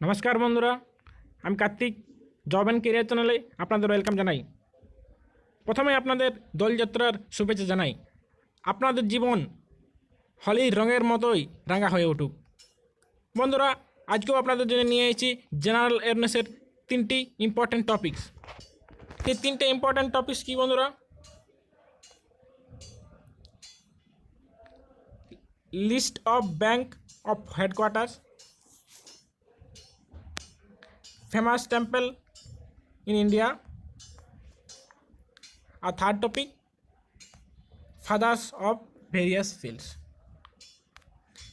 নমস্কার বন্ধুরা, আমি কার্তিক, জব অ্যান্ড কেরিয়ার চ্যানেলে আপনাদের ওয়েলকাম জানাই। প্রথমে আপনাদের দোলযাত্রার শুভেচ্ছা জানাই। আপনাদের জীবন হলির রঙের মতোই রাঙা হয়ে উঠুক। বন্ধুরা, আজকেও আপনাদের জন্য নিয়ে এসেছি জেনারেল অ্যাওয়ারনেসের তিনটি ইম্পর্ট্যান্ট টপিকস এই তিনটে ইম্পর্ট্যান্ট টপিকস কী বন্ধুরা? List of bank of headquarters famous temple in India. A third topic, fathers of various fields.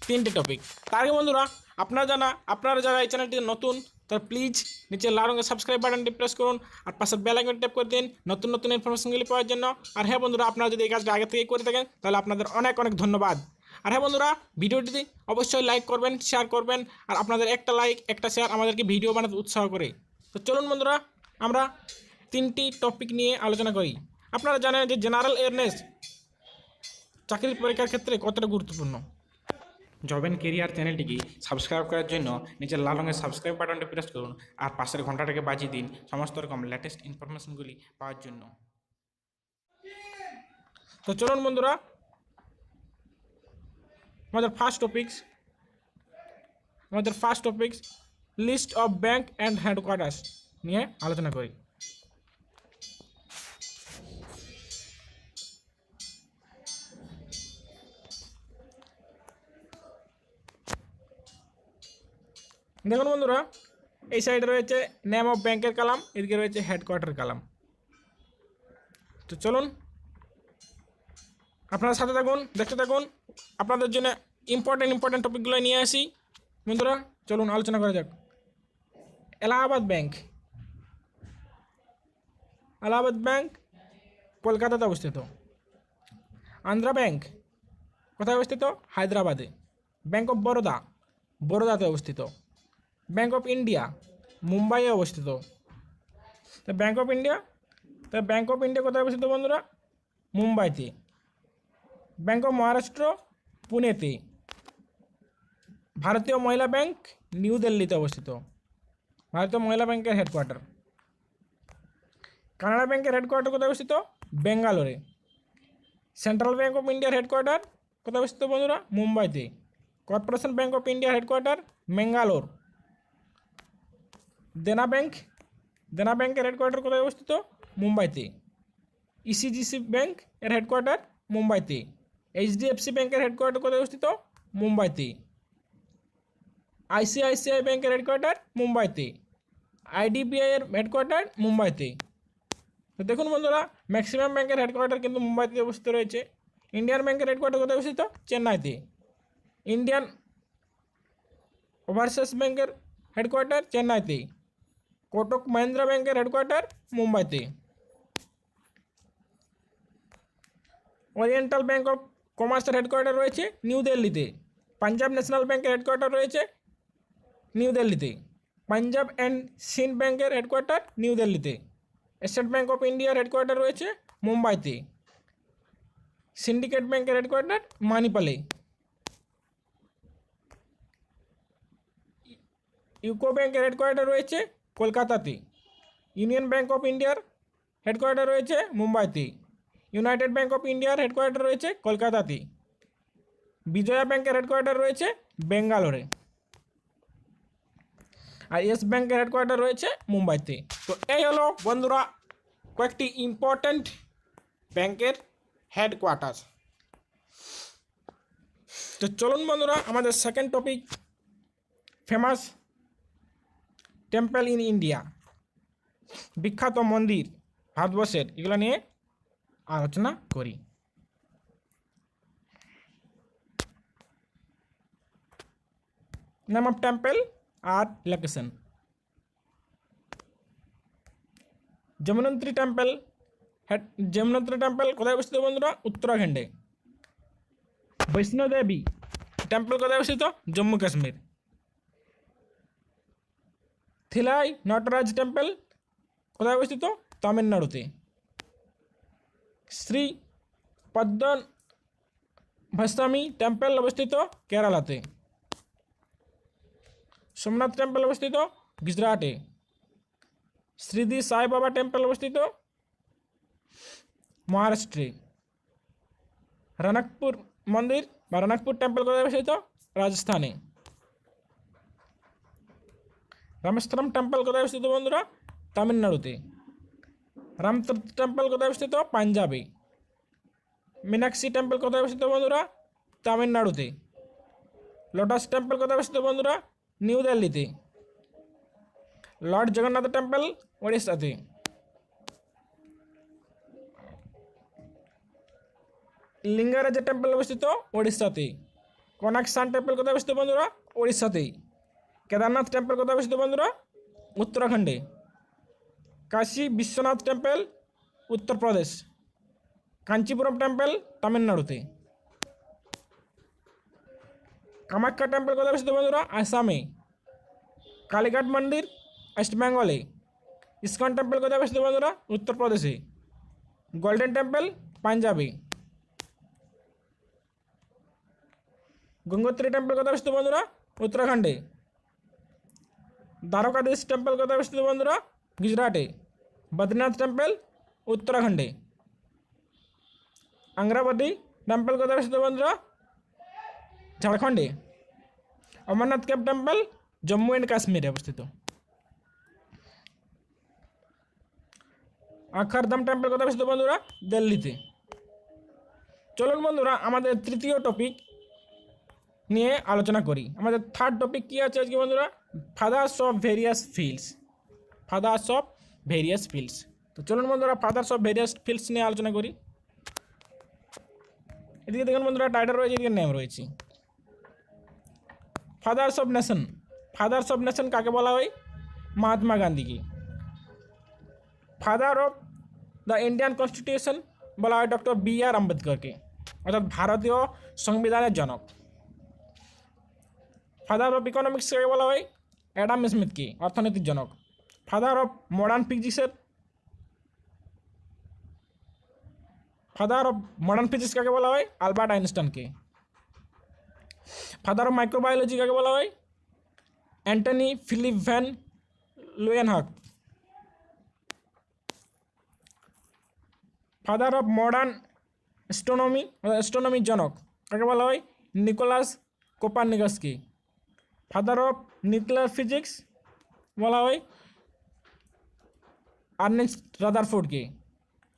তিনটে টপিক তার আগে বন্ধুরা, আপনারা জানা আপনারা যারা এই চ্যানেলটি নতুন, তারা প্লিজ নিচে লাল রঙের সাবস্ক্রাইব বাটনটি প্রেস করুন আর পাশের বেল আইকন ট্যাপ করে দিন নতুন নতুন ইনফরমেশনগুলি পাওয়ার জন্য আর হ্যাঁ বন্ধুরা, আপনারা যদি এই কাজটা আগে থেকেই করে থাকেন, তাহলে আপনাদের অনেক অনেক ধন্যবাদ আর হ্যাঁ বন্ধুরা ভিডিওটি অবশ্যই লাইক করবেন শেয়ার করবেন আর আপনাদের একটা লাইক একটা শেয়ার আমাদেরকে ভিডিও বানাতে উৎসাহ করে। তো চলুন বন্ধুরা আমরা তিনটি টপিক নিয়ে আলোচনা করি। আপনারা জানেন যে জেনারেল অ্যাওয়ারনেস চাকরির পরীক্ষার ক্ষেত্রে কতটা গুরুত্বপূর্ণ। জব অ্যান্ড কেরিয়ার চ্যানেলটিকে সাবস্ক্রাইব করার জন্য নিচের লাল রঙের সাবস্ক্রাইব বাটনটি প্রেস করুন আর পাশের ঘন্টাটাকে বাজিয়ে দিন সমস্ত রকম লেটেস্ট ইনফরমেশনগুলি পাওয়ার জন্য। তো চলুন বন্ধুরা আমাদের ফার্স্ট টপিকস আমাদের first topics list of bank and headquarters নিয়ে আলোচনা করি। দেখুন বন্ধুরা, এই সাইডে রয়েছে নেম অফ ব্যাংকের কালাম, এদিকে রয়েছে হেডকোয়ার্টার কালাম। তো চলুন, আপনারা সাথে থাকুন, দেখতে থাকুন আপনাদের জন্য ইম্পর্টেন্ট ইম্পর্টেন্ট টপিকগুলো নিয়ে আসি। বন্ধুরা, চলুন আলোচনা করা যাক। এলাহাবাদ ব্যাংক। এলাহাবাদ ব্যাংক কলকাতাতে অবস্থিত। আন্ধ্রা ব্যাংক কোথায় অবস্থিত? হায়দ্রাবাদে। Bank of Baroda. বরোদাতে অবস্থিত। ব্যাংক অফ ইন্ডিয়া মুম্বাইয়ে অবস্থিত। তো ব্যাংক অফ ইন্ডিয়া? তো ব্যাংক অফ ইন্ডিয়া কোথায় অবস্থিত বন্ধুরা? মুম্বাইতে। ব্যাংক অফ মহারাষ্ট্র, পুনেতে। ভারতীয় মহিলা ব্যাংক নিউ দিল্লিতে অবস্থিত। ভারতীয় মহিলা ব্যাংকের হেডকোয়ার্টার কানাডা ব্যাংকের হেডকোয়ার্টার কোথায় অবস্থিত? বেঙ্গালোরে। সেন্ট্রাল ব্যাংক অফ ইন্ডিয়ার হেডকোয়ার্টার কোথায় অবস্থিত বন্ধুরা? মুম্বাইতে। কর্পোরেশন ব্যাংক অফ ইন্ডিয়ার হেডকোয়ার্টার মেঙ্গালোর। দেনা ব্যাংক, দেনা ব্যাংকের হেডকোয়ার্টার কোথায় অবস্থিত? মুম্বাইতে। ইসিজিসি ব্যাংক এর হেডকোয়ার্টার মুম্বাইতে। এইচডিএফসি ব্যাংকের হেডকোয়ার্টার কোথায় অবস্থিত? মুম্বাইতে। আইসিআইসিআই ব্যাংকের হেডকোয়ার্টার মুম্বাইতে। আইডিবিআই এর হেডকোয়ার্টার মুম্বাইতে। তো দেখুন বন্ধুরা ম্যাক্সিমাম ব্যাংকের হেডকোয়ার্টার কিন্তু মুম্বাইতে অবস্থিত রয়েছে। ইন্ডিয়ান ব্যাংকের হেডকোয়ার্টার কোথায় অবস্থিত? চেন্নাইতে। ইন্ডিয়ান ওভারসিজ ব্যাংকের হেডকোয়ার্টার চেন্নাইতে। কোটক মহিন্দ্রা ব্যাংকের হেডকোয়ার্টার মুম্বাইতে। ওরিয়েন্টাল ব্যাংক অফ কমার্সের হেডকোয়ার্টার রয়েছে নিউ দিল্লিতে পাঞ্জাব ন্যাশনাল ব্যাংকের হেডকোয়ার্টার রয়েছে নিউ দিল্লিতে পাঞ্জাব অ্যান্ড সিন্ড ব্যাংকের হেডকোয়ার্টার নিউ দিল্লিতে স্টেট ব্যাংক অফ ইন্ডিয়ার হেডকোয়ার্টার রয়েছে মুম্বাইতে সিন্ডিকেট ব্যাংকের হেডকোয়ার্টার মানিপালে ইউকো ব্যাংকের হেডকোয়ার্টার রয়েছে কলকাতাতে ইউনিয়ন ব্যাংক অফ ইন্ডিয়ার হেডকোয়ার্টার রয়েছে মুম্বাইতে ইউনাইটেড ব্যাঙ্ক অফ ইন্ডিয়ার হেডকোয়ার্টার রয়েছে কলকাতাতে বিজয়া ব্যাংকের হেডকোয়ার্টার রয়েছে বেঙ্গালোরে। আর ইয়েস ব্যাংকের হেডকোয়ার্টার রয়েছে মুম্বাইতে। তো এই হলো বন্ধুরা কয়েকটি ইম্পর্ট্যান্ট ব্যাংকের হেডকোয়ার্টার তো চলুন বন্ধুরা, আমাদের second topic famous temple in India বিখ্যাত মন্দির, ভারতবর্ষের, এগুলো নিয়ে আলোচনা করি। Name of temple R location Yamunotri temple head Yamunotri temple কোথায় অবস্থিত বন্ধুরা? উত্তরাখণ্ডে। বৈষ্ণোদেবী টেম্পল কোথায় অবস্থিত? জম্মু কাশ্মীর। থিলাই নটরাজ টেম্পল কোথায় অবস্থিত? তামিলনাড়ুতে। শ্রী পদ্মন ভাস্বামী টেম্পল অবস্থিত কেরালাতে। সোমনাথ টেম্পল অবস্থিত গুজরাটে। শ্রীদি সাই বাবা টেম্পল অবস্থিত মহারাষ্ট্রে। রনকপুর মন্দির বা রনকপুর টেম্পল কোথায় অবস্থিত? রাজস্থানে। রামেশ্বরম টেম্পল কোথায় অবস্থিত বন্ধুরা? তামিলনাড়ুতে। রামতীর্থ টেম্পল কোথায় অবস্থিত? পাঞ্জাবে। মীনাক্ষী টেম্পল কোথায় অবস্থিত বন্ধুরা? তামিলনাড়ুতে। লোটাস টেম্পল কোথায় অবস্থিত বন্ধুরা? নিউ দিল্লিতে লর্ড জগন্নাথ টেম্পল ওড়িশাতে লিঙ্গারাজ টেম্পল অবস্থিত ওড়িশাতে কোনাক সান টেম্পল কোথায় অবস্থিত বন্ধুরা? ওড়িশাতেই কেদারনাথ টেম্পল কোথায় অবস্থিত বন্ধুরা? উত্তরাখণ্ডে। কাশী বিশ্বনাথ টেম্পল উত্তরপ্রদেশ কাঞ্চিপুরম টেম্পল, তামিলনাড়ুতে। কামাখ্যা টেম্পল কোথায় অবস্থিত বন্ধুরা? আসামে। কালীঘাট মন্দির, ওয়েস্ট বেঙ্গলে। ইস্কন টেম্পল কোথায় অবস্থিত বন্ধুরা? উত্তরপ্রদেশে গোল্ডেন টেম্পল, পাঞ্জাবে। গঙ্গোত্রী টেম্পল কোথায় অবস্থিত বন্ধুরা? উত্তরাখণ্ডে। দ্বারকাধীশ টেম্পল কোথায় অবস্থিত বন্ধুরা? গুজরাটে বদ্রীনাথ টেম্পল উত্তরাখণ্ডে আংরাবতী টেম্পল কোথায় অবস্থিত বন্ধুরা ঝাড়খণ্ডে অমরনাথ কেব টেম্পল জম্মু অ্যান্ড কাশ্মীরে অবস্থিত আখারধাম টেম্পল কোথায় অবস্থিত বন্ধুরা দিল্লিতে চলুন বন্ধুরা আমাদের তৃতীয় টপিক নিয়ে আলোচনা করি আমাদের থার্ড টপিক কী আছে আজকে বন্ধুরা fathers of various fields fathers of various fields তো চলুন বন্ধুরা ফাদার্স অফ ভেরিয়াস ফিল্ডস নিয়ে আলোচনা করি। এদিকে দেখুন বন্ধুরা টাইটেল রয়েছে, এদিকে নেম রয়েছে। Fathers of nation fathers of nation কাকে বলা হয়? মহাত্মা গান্ধীকে। Father of the Indian constitution বলা হয় ডক্টর বি আর আম্বেদকরকে, অর্থাৎ ভারতীয় সংবিধানের জনক। ফাদার অফ ইকোনমিক্স বলা হয়? অ্যাডাম স্মিথকে অর্থনীতির জনক। ফাদার অফ মডার্ন ফিজিক্সের ফাদার অফ মডার্ন ফিজিক্স কাকে বলা হয়? আলবার্ট আইনস্টাইনকে ফাদার অফ মাইক্রোবায়োলজি কাকে বলা হয়? Antonie Philips van Leeuwenhoek father of modern astronomy অ্যাস্ট্রোনমির জনক কাকে বলা হয়? নিকোলাস কোপারনিকাসকে ফাদার অফ নিউক্লিয়ার ফিজিক্স বলা হয়? আর্নেস্ট রাদারফোর্ডকে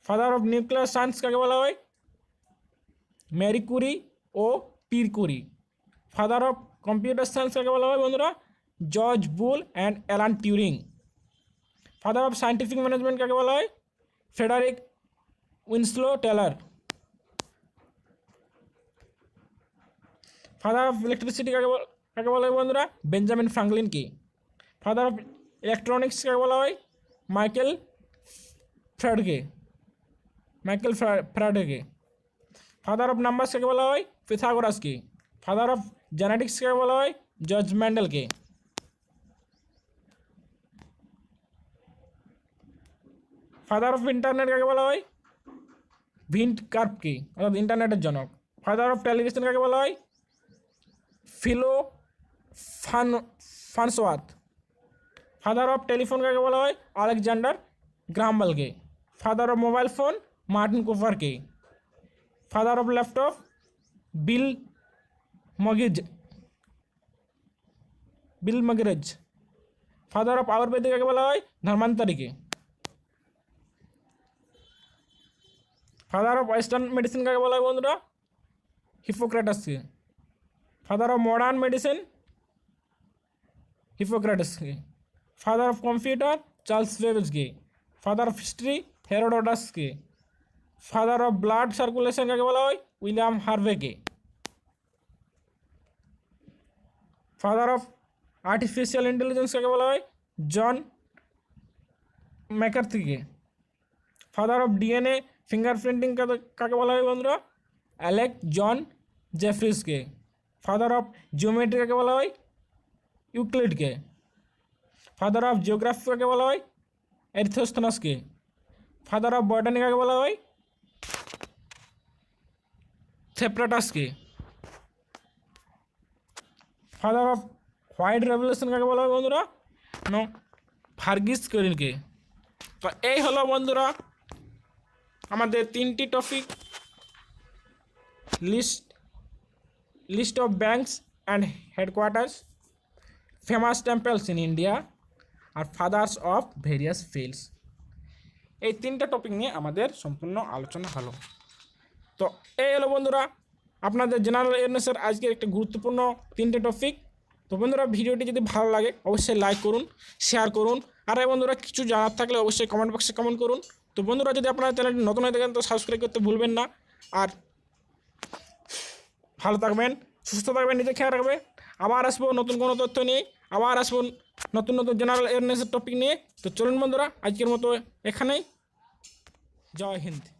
ফাদার অফ নিউক্লিয়ার সায়েন্স কাকে বলা হয়? Marie Curie O Pierre Curie father of computer science কাকে বলা হয় বন্ধুরা? George Boole and Alan Turing father of scientific management কাকে বলা হয়? Frederick Winslow Taylor father of electricity কাকে কাকে বলা হয় বন্ধুরা? বেঞ্জামিন ফ্রাঙ্কলিনকে ফাদার অফ ইলেকট্রনিক্স কাকে বলা হয়? মাইকেল ফ্র্যাডকে মাইকেল ফ্র্যাডকে ফাদার অফ নাম্বারস কাকে বলা হয়? পিথাগোরাসকে। ফাদার অফ জেনেটিক্স কাকে বলা হয়? জর্জ ম্যান্ডেলকে। ফাদার অফ ইন্টারনেট কাকে বলা হয়? ভিন্ট কার্পকে, অর্থাৎ ইন্টারনেটের জনক। ফাদার অফ টেলিভিশন কাকে বলা হয়? ফিলো ফান, ফানসোয়াত। ফাদার অফ টেলিফোন কাকে বলা হয়? Alexander গ্রাহামবেলকে father of mobile phone Martin কুপারকে father of laptop Bill Moggridge Bill Moggridge father of Ayurvedic কাকে বলা হয় ধর্মান্তরীকে ফাদার অফ ওয়েস্টার্ন মেডিসিন কাকে বলা হয় বন্ধুরা হিপোক্রেটাসকে ফাদার অফ মডার্ন মেডিসিন হিপোক্রেটাসকে ফাদার অফ কম্পিউটার চার্লস বেবেজকে ফাদার অফ হিস্ট্রি হেরোডোটাসকে ফাদার অফ ব্লাড সার্কুলেশন কাকে বলা হয়? উইলিয়াম হার্ভেকে। ফাদার অফ আর্টিফিশিয়াল ইন্টেলিজেন্স কাকে বলা হয়? জন ম্যাকার্থিকে ফাদার অফ ডিএনএ ফিঙ্গারপ্রিন্টিং কাকে বলা হয় বন্ধুরা? অ্যালেক জন জেফ্রিসকে ফাদার অফ জিওমেট্রি কাকে বলা হয়? ইউক্লিডকে ফাদার অফ জিওগ্রাফি কাকে বলা হয়? এরিথোস্থনাসকে ফাদার অফ বটানি কাকে বলা হয়? থেপ্রাটাসকে ফাদার অফ হোয়াইট রেভলিউশন কাকে বলা হয় বন্ধুরা? নো ভার্গিস করিনকে তো এই হলো বন্ধুরা, আমাদের তিনটি topic list list of banks and headquarters famous temples in India R fathers of various fields এই তিনটা টপিক নিয়ে আমাদের সম্পূর্ণ আলোচনা হলো। তো এই হলো বন্ধুরা, আপনাদের জেনারেল অ্যাওয়ারনেসের আজকের একটা গুরুত্বপূর্ণ তিনটে টপিক তো বন্ধুরা, ভিডিওটি যদি ভালো লাগে, অবশ্যই লাইক করুন শেয়ার করুন। আর এই বন্ধুরা, কিছু জানার থাকলে অবশ্যই কমেন্ট বক্সে কমেন্ট করুন। তো বন্ধুরা, যদি আপনারা চ্যানেলটি নতুন হয়ে থাকেন, তো সাবস্ক্রাইব করতে ভুলবেন না। আর ভালো থাকবেন, সুস্থ থাকবেন নিজে খেয়াল রাখবেন। আবার আসব নতুন কোনো তথ্য নিয়ে, আবার আসব নতুন নতুন জেনারেল অ্যাওয়ারনেসের টপিক নিয়ে। তো চলুন বন্ধুরা, আজকের মতো এখানেই। जय हिंद।